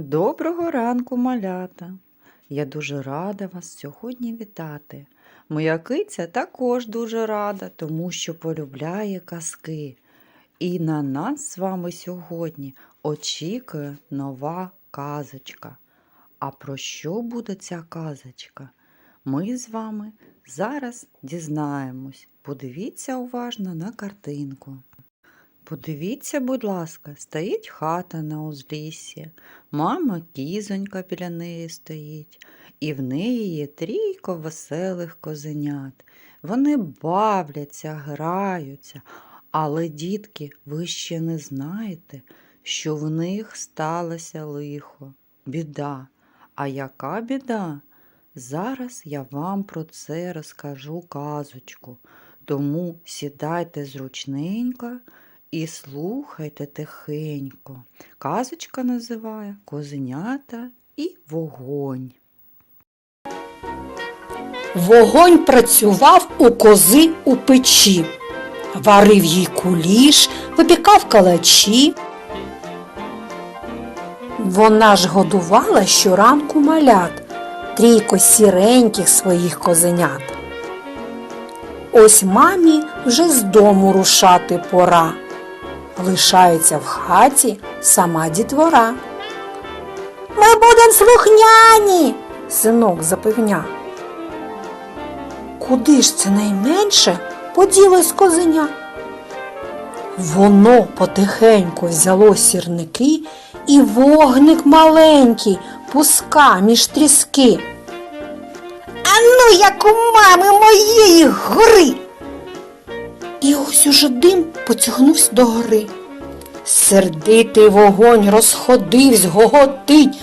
Доброго ранку, малята! Я дуже рада вас сьогодні вітати. Моя киця також дуже рада, тому що полюбляє казки. І на нас з вами сьогодні очікує нова казочка. А про що буде ця казочка? Ми з вами зараз дізнаємось. Подивіться уважно на картинку. Подивіться, будь ласка, стоїть хата на узліссі, мама кізонька біля неї стоїть, і в неї є трійко веселих козенят. Вони бавляться, граються, але, дітки, ви ще не знаєте, що в них сталося лихо, біда. А яка біда? Зараз я вам про це розкажу казочку. Тому сідайте зручненько і слухайте тихенько. Казочка називає Козенята і вогонь. Вогонь працював у кози у печі, варив їй куліш, випікав калачі. Вона ж годувала щоранку малят, трійко сіреньких своїх козенят. Ось мамі вже з дому рушати пора. Лишається в хаті сама дітвора. Ми будем слухняні, синок запевня. Куди ж це найменше поділось козеня? Воно потихеньку взяло сірники і вогник маленький пуска між тріски. А ну, як у мами моєї гори. Ось уже дим потягнувся до гори. Сердитий вогонь розходивсь, гоготить.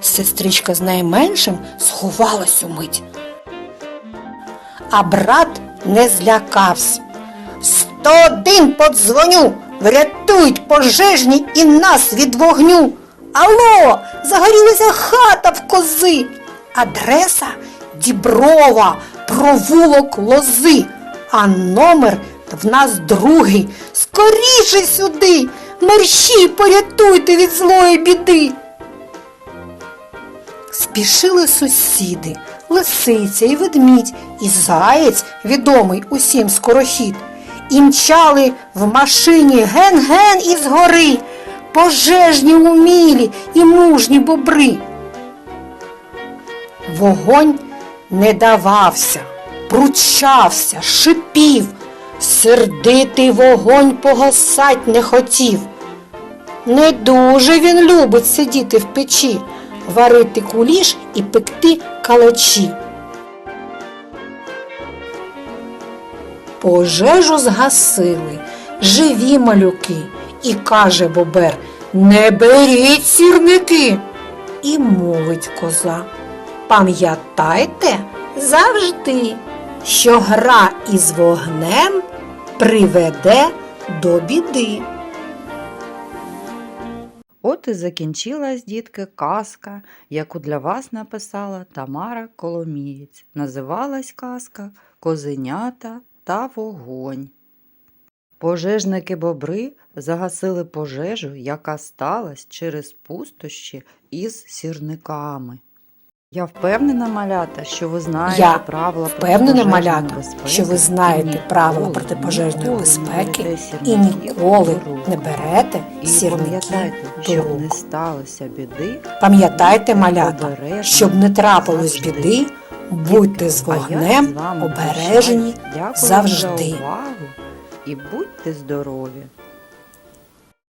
Сестричка з найменшим сховалась умить. А брат не злякався. Сто один подзвоню, врятують пожежні і нас від вогню. Алло, загорілася хата в кози. Адреса Діброва, провулок лози, а номер в нас другий. Скоріше сюди, мерщій порятуйте від злої біди. Спішили сусіди, лисиця і ведмідь, і заєць, відомий усім скорохід, і мчали в машині ген-ген із гори, пожежні умілі і мужні бобри. Вогонь не давався, пручався, шипів, сердитий вогонь погасать не хотів. Не дуже він любить сидіти в печі, варити куліш і пекти калачі. Пожежу згасили, живі малюки, і каже бобер Не беріть сірники. І мовить коза. Пам'ятайте завжди, що гра із вогнем приведе до біди. От і закінчилась, дітки, казка, яку для вас написала Тамара Коломієць. Називалась казка Козенята та вогонь. Пожежники бобри загасили пожежу, яка сталася через пустощі із сірниками. Я впевнена, малята, що ви знаєте Я правила Впевнена, малята, безпеки що ви знаєте правила протипожежної безпеки і ніколи не берете пам'ятайте, до щоб не сталося біди, Пам'ятайте, малята, щоб не трапилось біди, будьте з вогнем обережні завжди. і будьте здорові!